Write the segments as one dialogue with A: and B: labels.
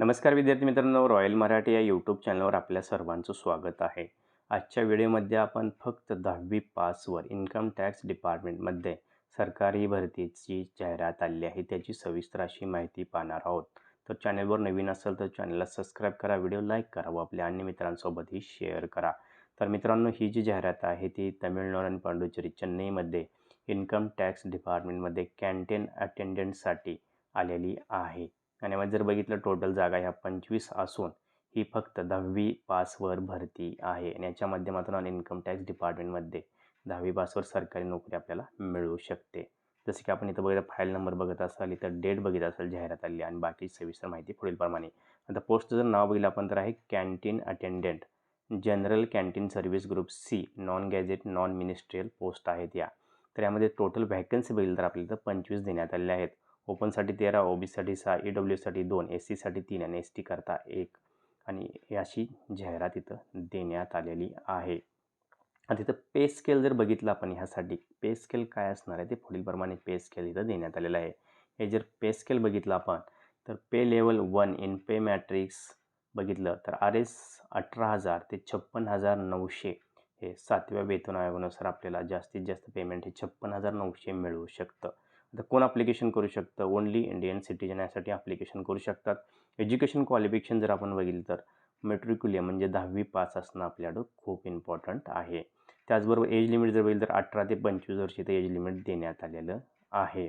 A: नमस्कार विद्यार्थी मित्रांनो रॉयल मराठी या यूट्यूब चॅनलवर आपल्या सर्वांचं स्वागत आहे. आजच्या व्हिडिओमध्ये आपण फक्त दहावी पासवर इन्कम टॅक्स डिपार्टमेंटमध्ये सरकारी भरतीची जाहिरात आली आहे त्याची सविस्तर अशी माहिती पाहणार आहोत. तर चॅनलवर नवीन असेल तर चॅनलला सबस्क्राईब करा व्हिडिओ लाईक करा व आपल्या अन्य मित्रांसोबतही शेअर करा. तर मित्रांनो ही जी जाहिरात आहे ती तमिळनाडू आणि पांडुचेरी चेन्नईमध्ये इन्कम टॅक्स डिपार्टमेंटमध्ये कॅन्टीन अटेंडंटसाठी आलेली आहे. आणि मग जर बघितलं टोटल जागा ह्या पंचवीस असून ही फक्त दहावी पासवर भरती आहे. आणि याच्या माध्यमातून इन्कम टॅक्स डिपार्टमेंटमध्ये दहावी पासवर सरकारी नोकरी आपल्याला मिळू शकते. जसे की आपण इथं बघितलं फाईल नंबर बघत असाल इथं डेट बघित असाल जाहिरात आली आणि बाकी सविस्तर माहिती पुढीलप्रमाणे आता पोस्टचं जर नाव बघितलं आपण तर आहे canteen attendant general canteen service group C non gazette non ministerial post आहेत या. तर यामध्ये टोटल व्हॅकन्सी बघितलं तर आपल्याला इथं पंचवीस देण्यात आलेल्या आहेत. ओपनसाठी तेरा ओबीसाठी सहा ई डब्ल्यूसाठी दोन एस सीसाठी तीन आणि एस टी करता एक. आणि अशी जाहिरात इथं देण्यात आलेली आहे. आता इथं पे स्केल जर बघितलं आपण ह्यासाठी पे स्केल काय असणार आहे ते पुढीलप्रमाणे पे स्केल इथं देण्यात आलेलं आहे. हे जर पे स्केल बघितलं आपण तर pay level one in pay matrix बघितलं तर आर एस अठरा हजार ते छप्पन हजार नऊशे हे सातव्या वेतन आयोगानुसार आपल्याला जास्तीत जास्त पेमेंट हे छप्पन हजार नऊशे मिळू शकतं. आता कोण ॲप्लिकेशन करू शकतं? ओनली इंडियन सिटीजन यासाठी ॲप्लिकेशन करू शकतात. एज्युकेशन क्वालिफिकेशन जर आपण बघितलं तर मेट्रिक्युलियम म्हणजे दहावी पास असणं आपल्याकडं खूप इम्पॉर्टंट आहे. त्याचबरोबर एज लिमिट जर बघितलं तर अठरा ते पंचवीस वर्ष तर एज लिमिट देण्यात आलेलं आहे.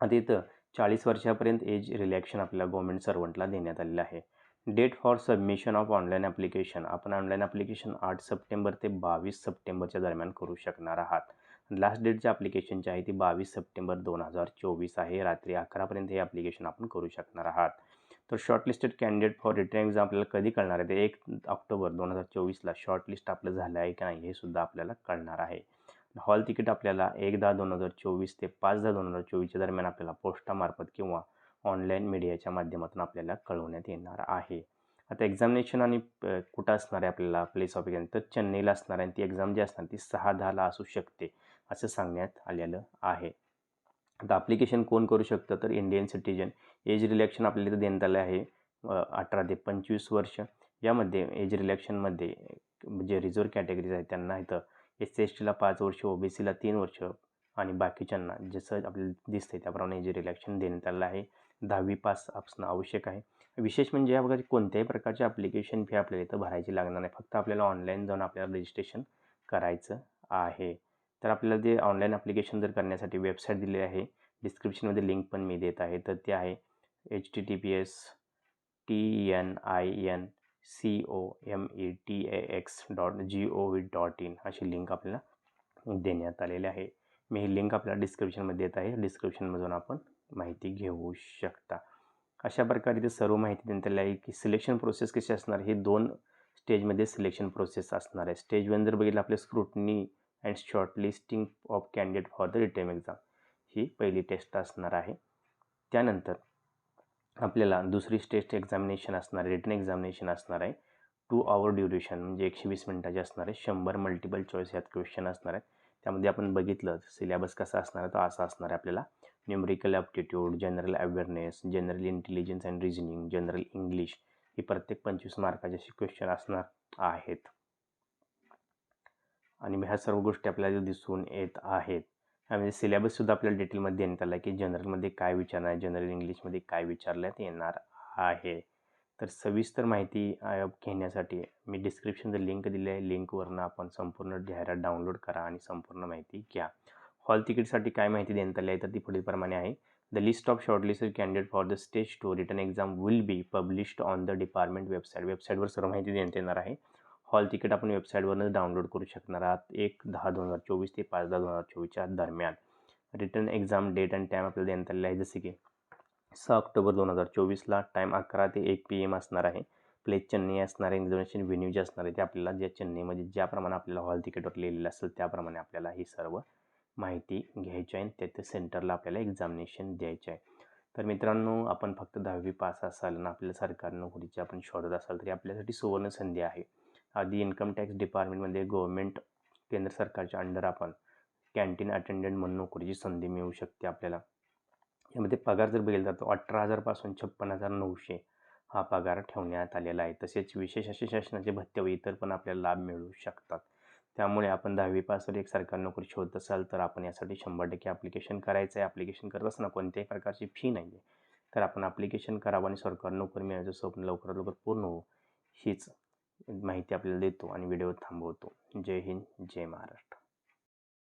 A: आता इथं चाळीस वर्षापर्यंत एज रिलॅक्शन आपल्याला गव्हर्मेंट सर्वंटला देण्यात आलेलं आहे. Date for submission of online application आपण ऑनलाईन ॲप्लिकेशन आठ सप्टेंबर ते बावीस सप्टेंबरच्या दरम्यान करू शकणार आहात. लास्ट डेट डेटच्या ॲप्लिकेशनची आहे ती बावीस सप्टेंबर दोन हजार चोवीस आहे. रात्री अकरापर्यंत हे ॲप्लिकेशन आपण करू शकणार आहात. तर shortlisted candidate for written exam आपल्याला कधी कळणार आहे? ते एक ऑक्टोबर दोन हजार चोवीसला शॉर्टलिस्ट आपलं झालं आहे की नाही हे सुद्धा आपल्याला कळणार आहे. हॉल तिकीट आपल्याला एक दहा दोन हजार चोवीस ते पाच दहा दोन हजार चोवीसच्या दरम्यान आपल्याला पोस्टामार्फत किंवा ऑनलाईन मीडियाच्या माध्यमातून आपल्याला कळवण्यात येणार आहे. आता एक्झामिनेशन आणि कुठं असणार आहे आपल्याला? प्लेस ऑफ एक्झाम तर चेन्नईला असणार आहे ती एक्झाम जी असणार ती सहा दहाला असू शकते. असं सांगण्यात आलेलं आहे. आता ॲप्लिकेशन कोण करू शकतं? तर इंडियन सिटीजन एज रिलॅक्शन आपल्याला इथं देण्यात आलं आहे. अठरा ते पंचवीस वर्ष. यामध्ये एज रिलॅक्शनमध्ये जे रिझर्व कॅटेगरीज आहेत त्यांना इथं एस सी एस टीला पाच वर्ष ओ बी सीला तीन वर्ष आणि बाकीच्यांना जसं आपल्याला दिसतंय त्याप्रमाणे एज रिलॅक्शन देण्यात आलं आहे. दहावी पास असणं आवश्यक आहे. विशेष म्हणजे या प्रकारची कोणत्याही प्रकारची ॲप्लिकेशन फी आपल्याला इथं भरायची लागणार नाही. फक्त आपल्याला ऑनलाईन जाऊन आपल्याला रजिस्ट्रेशन करायचं आहे. तर आपल्याला ते ऑनलाईन ॲप्लिकेशन जर करण्यासाठी वेबसाईट दिली आहे डिस्क्रिप्शनमध्ये लिंक पण मी देत आहे. तर ते आहे H T T P S T N I N C O M E T A X dot G O V dot in अशी लिंक आपल्याला देण्यात आलेली आहे. मी ही लिंक आपल्याला डिस्क्रिप्शनमध्ये देत आहे. डिस्क्रिप्शनमधून आपण माहिती घेऊ शकता. अशा प्रकारे ते सर्व माहिती देण्यात आली आहे की सिलेक्शन प्रोसेस कशी असणार? हे दोन स्टेजमध्ये सिलेक्शन प्रोसेस असणार आहे. स्टेज वन जर बघितलं आपले scrutiny and shortlisting of candidate for the written exam ही पहिली टेस्ट असणार आहे. त्यानंतर आपल्याला दुसरी टेस्ट एक्झामिनेशन असणार रिटर्न एक्झामिनेशन असणार आहे. टू आवर ड्युरेशन म्हणजे एकशे वीस मिनटाचे असणार आहे. शंभर मल्टिपल चॉईस यात क्वेश्चन असणार आहे. त्यामध्ये आपण बघितलं सिलेबस कसा असणार आहे तो असा असणार आहे आपल्याला. Numerical aptitude general awareness general intelligence and reasoning general English ही प्रत्येक पंचवीस मार्काचे असे क्वेश्चन असणार आहेत. आणि ह्या सर्व गोष्टी आपल्याला दिसून येत आहेत. म्हणजे सिलेबससुद्धा आपल्याला डिटेलमध्ये देण्यात आला आहे की जनरलमध्ये काय विचारणार आहे जनरल इंग्लिशमध्ये काय विचारण्यात येणार आहे. तर सविस्तर माहिती घेण्यासाठी मी डिस्क्रिप्शनचं लिंक दिली आहे. लिंकवरनं आपण संपूर्ण जाहिरात डाउनलोड करा आणि संपूर्ण माहिती घ्या. हॉल तिकीटसाठी काय माहिती देण्यात आली आहे तर ती पुढीलप्रमाणे आहे. The list of shortlisted candidate for the stage two written exam will be published on the department website वेबसाईटवर सर्व माहिती देण्यात येणार आहे. हॉल तिकीट आपण वेबसाईटवरच डाउनलोड करू शकणार आहात. एक दहा दोन हजार चोवीस ते पाच दहा दोन हजार चोवीसच्या दरम्यान. Written exam date and time आपल्याला देण्यात आलेला आहे. जसे की सहा ऑक्टोबर दोन हजार चोवीसला टाईम अकरा ते एक पी एम असणार आहे. प्लेस चेन्नई असणार आहे. इंडोनेशियन व्हेन्यू जे असणार आहे ते आपल्याला ज्या चेन्नईमध्ये ज्याप्रमाणे आपल्याला हॉल तिकीटवर लिहिलेलं असेल त्याप्रमाणे आपल्याला ही सर्व माहिती घ्यायची आहे. त्या सेंटरला आपल्याला एक्झामिनेशन द्यायचे आहे. तर मित्रांनो आपण फक्त दहावी पास असाल ना आपल्या सरकारी नोकरीची आपण शोधत असाल तरी आपल्यासाठी सुवर्ण संधी आहे. आधी इन्कम टॅक्स डिपार्टमेंटमध्ये गव्हर्मेंट केंद्र सरकारच्या अंडर आपण कॅन्टीन अटेंडंट म्हणून नोकरीची संधी मिळू शकते आपल्याला. यामध्ये पगार जर बघितला तर अठरा हजारपासून छप्पन हजार नऊशे हा पगार ठेवण्यात आलेला आहे. तसेच विशेष असे शासनाचे भत्ते व इतर पण आपल्याला लाभ मिळू शकतात. त्यामुळे आपण दहावी पासवर एक सरकारी नोकरी शोधत असाल तर आपण यासाठी शंभर टक्के ॲप्लिकेशन करायचं आहे ॲप्लिकेशन करत असताना कोणत्याही प्रकारची फी नाही आहे तर आपण ॲप्लिकेशन करावं आणि सरकारी नोकरी मिळायचं स्वप्न लवकरात लवकर पूर्ण हो हीच माहिती आपल्याला देतो आणि व्हिडिओ थांबवतो. जय हिंद जय महाराष्ट्र.